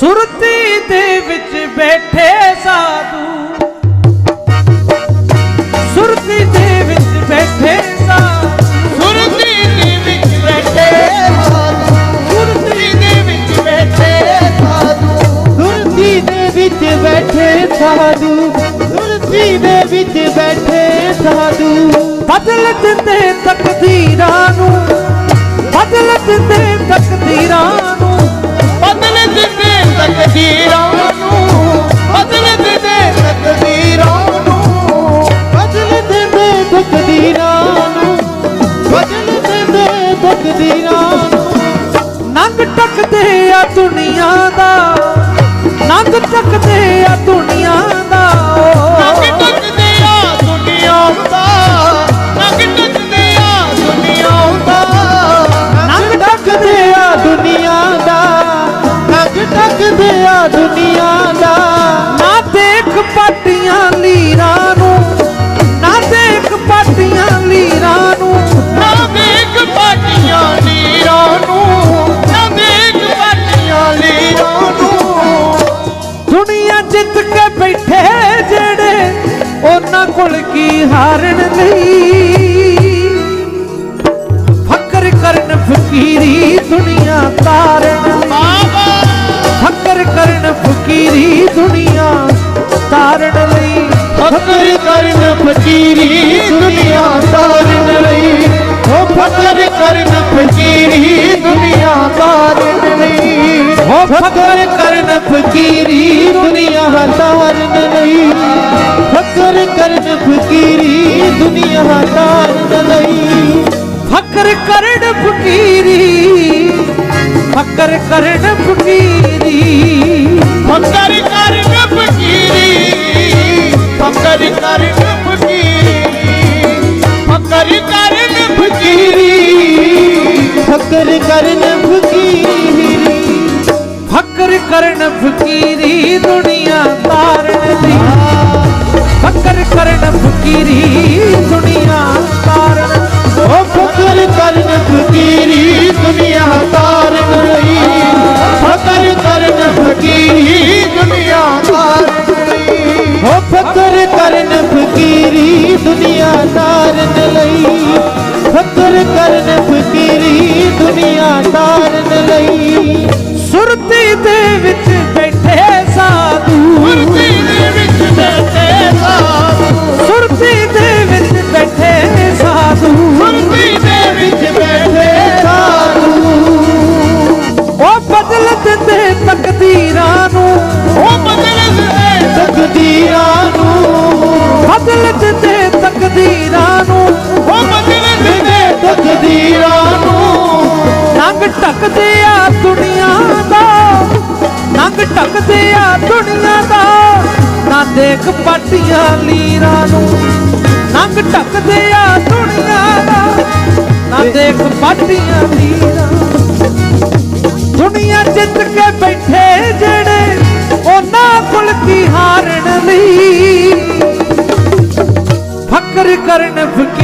ਸੁਰਤੀ ਦੇ ਵਿੱਚ ਬੈਠੇ ਸਾਧੂ। ਸੁਰਤੀ ਦੇ ਵਿੱਚ ਬੈਠੇ ਸਾਧੂ। ਸੁਰਤੀ ਦੇ ਵਿੱਚ ਬੈਠੇ ਸਾਧੂ। ਸੁਰਤੀ ਦੇ ਵਿੱਚ ਬੈਠੇ ਸਾਧੂ। ਸੁਰਤੀ ਦੇ ਵਿੱਚ ਬੈਠੇ ਸਾਧੂ। ਸੁਰਤੀ ਦੇ ਵਿੱਚ ਬੈਠੇ ਸਾਧੂ। ਬਦਲ ਦਿੰਦੇ ਤਕਦੀਰਾਂ ਨੂੰ ਬਦਲ ਦਿੰਦੇ ਤਕਦੀਰਾਂ ਦੁਨੀਆ ਦਾ ਨੰਗ ਟੱਕਦੇ ਆ ਦੁਨੀਆ ਦਾ ਆ ਦੁਨੀਆ ਦਾ ਆ ਦੁਨੀਆ ਦਾ ਨੰਗ ਟੱਕਦੇ ਆ ਦੁਨੀਆ ਦਾ ਨੰਗ ਟੱਕਦੇ ਆ ਦੁਨੀਆ ਦਾ ਬੈਠੇ ਜਿਹੜੇ ਉਹਨਾਂ ਕੋਲ ਕੀ ਹਾਰਨ ਲਈ ਫਕਰ ਕਰਨ ਫਕੀਰੀ ਦੁਨੀਆ ਤਾਰਨ। ਬਾਬਾ ਫਕਰ ਕਰਨ ਫਕੀਰੀ ਦੁਨੀਆ ਤਾਰਨ ਲਈ। ਫਕਰ ਕਰਨ ਫਕੀਰੀ ਦੁਨੀਆ ਤਾਰਨ ਲਈ। ਉਹ ਫਕਰ ਕਰਨ ਫਕੀਰੀ ਦੁਨੀਆ ਤਾਰਨ ਲਈ। ਉਹ ਫਕਰ ਕਰਨ ਫਕੀਰੀ ਦੁਨੀਆ ਤਾਰਨ ਫਕੀਰੀ ਦੁਨੀਆ ਤਾਰਨ ਲਈ ਫਕਰ ਕਰਨ ਫਕੀਰੀ ਫਕਰ ਕਰਨ ਫਕੀਰੀ ਫਕਰ ਕਰਨ ਫਕੀਰੀ ਫਕਰ ਕਰਨ ਫਕੀਰੀ ਫਕਰ ਕਰਨ ਫਕੀਰੀ ਫਕਰ ਕਰਨ ਫਕੀਰੀ ਫਕਰ ਕਰਨ ਫਕੀਰੀ ਦੁਨੀਆ ਫਕਰ ਕਰਨ ਫਕੀਰੀ ਦੁਨੀਆ ਤਾਰਨ ਲਈ। ਫਕਰ ਕਰਨ ਫਕੀਰੀ ਦੁਨੀਆ ਤਾਰਨ ਲਈ। ਸੁਰਤੀ ਦੇ ਵਿੱਚ ਬੈਠੇ ਸਾਧੂ। ਮੁਰਤੀ ਦੇ ਵਿੱਚ ਬੈਠੇ ਸਾਧੂ। ਸੁਰਤੀ ਦੇ ਵਿੱਚ ਬੈਠੇ ਸਾਧੂ। ਮੁਰਤੀ ਦੇ ਵਿੱਚ ਬੈਠੇ ਉਹ ਬਦਲ ਦਿੰਦੇ ਤਕਦੀਰਾਂ ਨੂੰ ਬਦਲ ਦਿੰਦੇ ਤਕਦੀਰਾਂ ਨੂੰ। ਉਹ ਬਦਲ ਦੇ ਤਕਦੀਰਾਂ ਨੂੰ। ਨੰਗ ਟੱਕਦੇ ਆ ਦੁਨੀਆ ਦਾ। ਨੰਗ ਟੱਕਦੇ ਆ ਦੁਨੀਆ ਦਾ। ਨਾ ਦੇਖ ਪਾਟੀਆਂ ਲੀਰਾਂ ਨੂੰ। ਨੰਗ ਟੱਕਦੇ ਆ ਦੁਨੀਆ ਦਾ। ਨਾ ਦੇਖ ਪਾਟੀਆਂ ਲੀਰਾਂ ਹਾਰਨ ਲਈ ਫਕਰ ਕਰਨ ਫਕੀਰੀ